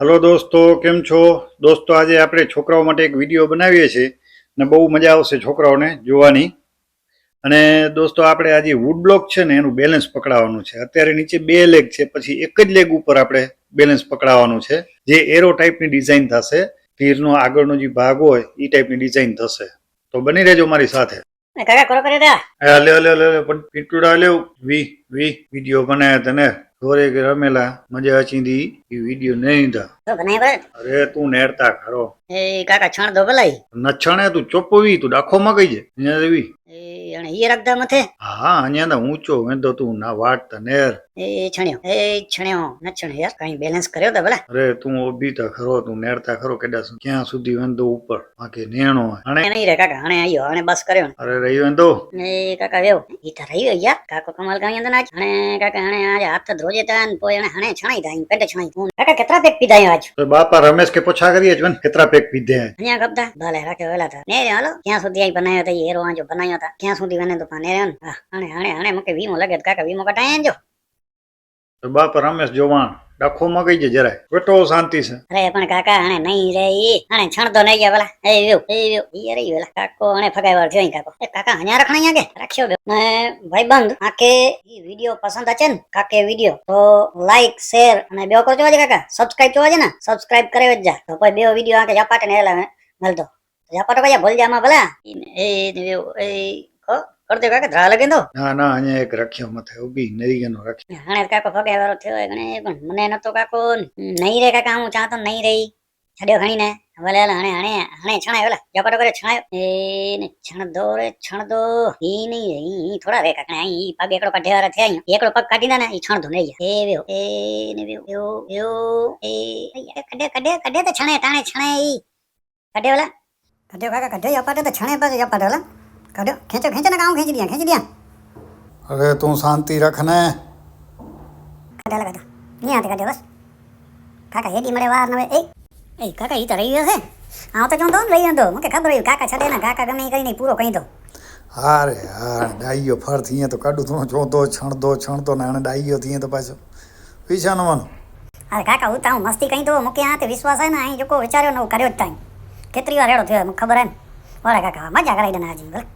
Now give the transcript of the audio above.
Hello દોસ્તો કેમ છો? દોસ્તો આજે આપણે છોકરાઓ માટે એક વીડિયો બનાવીએ છીએ ને બહુ મજા આવશે છોકરાઓને જોવાની. અને દોસ્તો આપણે આજે વુડ બ્લોક છે ને એનું બેલેન્સ પકડાવવાનું છે. અત્યારે નીચે બે લેગ છે પછી એક જ લેગ ઉપર આપણે બેલેન્સ પકડાવવાનું છે. જે એરો ટાઈપની ડિઝાઇન થશે તીરનો આગળનો જે ભાગ હોય એ ટાઈપની ડિઝાઇન થશે. તો બની રહેજો મારી સાથે. કાકા કરો કરે લે લે લે લે પણ પીટુડા લેવ વી વી વીડિયો બનાવ્યા તને ઘોરે કે રમેલા મજા અચીંદી એ વીડિયો નહીં ઈંધા. તો બનાય પર અરે તું નેરતા ખરો. એ કાકા છણ દો ભલાઈ નછણે તું ચોપવી તું ડાખોમાં કઈ જે અહીંયા દેવી એ અને ઈ રાખતા મથે હા અહીંયા ના ઊંચો વેંધો તું ના વાટ નેર. એ છણ્યો એ છણ્યો ન છણ્યો યાર કઈ બેલેન્સ કર્યો તો ભલા. અરે તું ઓબીતા ખરો તું નેરતા ખરો કેડા સુધી ક્યાં સુધી વેંધો ઉપર. બાકી નેણો હણે. નહીં રે કાકા હણે આયો હણે બસ કર્યો અરે રહી વેંધો એ કાકા વેવ ઈ તો રહ્યો યાર. કાકો કમાલ કાઈ અંદર આજ હણે કાકા હણે આજ હાથ ધ્રોજે તા ને પોય હણે હણે છણાઈ દાઈ પેટે છણાઈ. હું કાકા કેતરા પેક પીધા આજ? તો બાપા રમેશ કે પોછા કરીએ જ કેટલા પેક પીધે અહીંયા ગપતા ભલે રાખે વેલા તા. ને રે હાલો ક્યાં સુધી આઈ બનાયો તા હેરો આજો બનાયો તા. ક્યાં સુધી વને તો પાને રે હા હણે હણે હણે મકે વીમો લગે તો કાકા વીમો કટાય આંજો તો બાપા રમેશ જોવાણ ડાખોમાં ગઈ છે જરાય। બેટો શાંતિ છે. અરે પણ કાકા હણે નહીં રે ઈ. હણે છણતો નહીં ગયા પેલા એ વેવ એ વેવ ઈ અરે વેલા. કાકો હણે ફગાઈ વાર થયો ઈ કાકો. એ કાકા હણ્યા રખણા અહીંયા કે રાખ્યો બે. ને ભાઈબંધ આકે ઈ વિડિયો પસંદ આચે ને કાકે વિડિયો તો લાઈક શેર અને બેવ કરજો આજે કાકા. સબસ્ક્રાઇબ જોવા છે ને સબસ્ક્રાઇબ કરે જ જા. તો કોઈ બેવ વિડિયો આકે જાપાટે ને એલા મળતો જાપાટો કયા ભૂલ જામાં ભલા? ઈ એ ને વેવ એ કો કરતે કાકા ધરા લગે તો? ના ના અહીંયા એક રાખ્યો મથે ઊભી નરીગેનો રાખ્યો. હણે કાકો ફગાઈ વારો થયો ગણે પણ મને નતો કાકો નહીં રે કાકા હું ચાહતો નહીં રહી. છડ્યો ઘણી ને ભલે હણે હણે હણે છણાય ઓલા જપાટો કરે છણાયો. એ ને છણ દો રે છણ દો ઈ નહીં રે ઈ ઈ થોડા રે કાકા ઈ ઈ પગ એકડો કાઢે વાળા થયા અહીંયા. એકડો પગ કાઢી ના ને ઈ છણ દો નહીં એ વ્યો એ ને વ્યો વ્યો વ્યો એ કડે કડે કડે તો છણે ટાણે છણે ઈ. કડે ઓલા. કડ્યો કાકા કડ્યો જપાટો તો છણે પાસે જપાટો ઓલા. કડ્યો ખેંચો ખેંચો ને કામ ખેંચી દિયા ખેંચી દિયા અરે તું શાંતિ રાખ ને કાઢા લગાડો નહીં આતે કાઢ્યો બસ. કાકા હેડી મળે વાર નવે. એ એ કાકા ઈ તો રહી ગયો છે. આ તો જોતો ને રહી તો. મને ખબર હોય કાકા છડે ને કાકા ગમે ઈ કરીને પૂરો કહી દો. હા રે હા ડાઈયો ફર થઈએ તો કાઢું તું જોતો છણતો છણતો ને આને ડાઈયો થઈએ તો પાછો. પૈસાનો મન અરે કાકા હું તો હું મસ્તી કહી દો મૂકે આ તે વિશ્વાસ હે ને અહીં જોકો વિચાર્યો ને હું કર્યો જ તાઈ. કેટલી વાર હેડો થયો ખબર હે ને. ઓરે કાકા મજા કરાઈ દે ને આજે ભલે.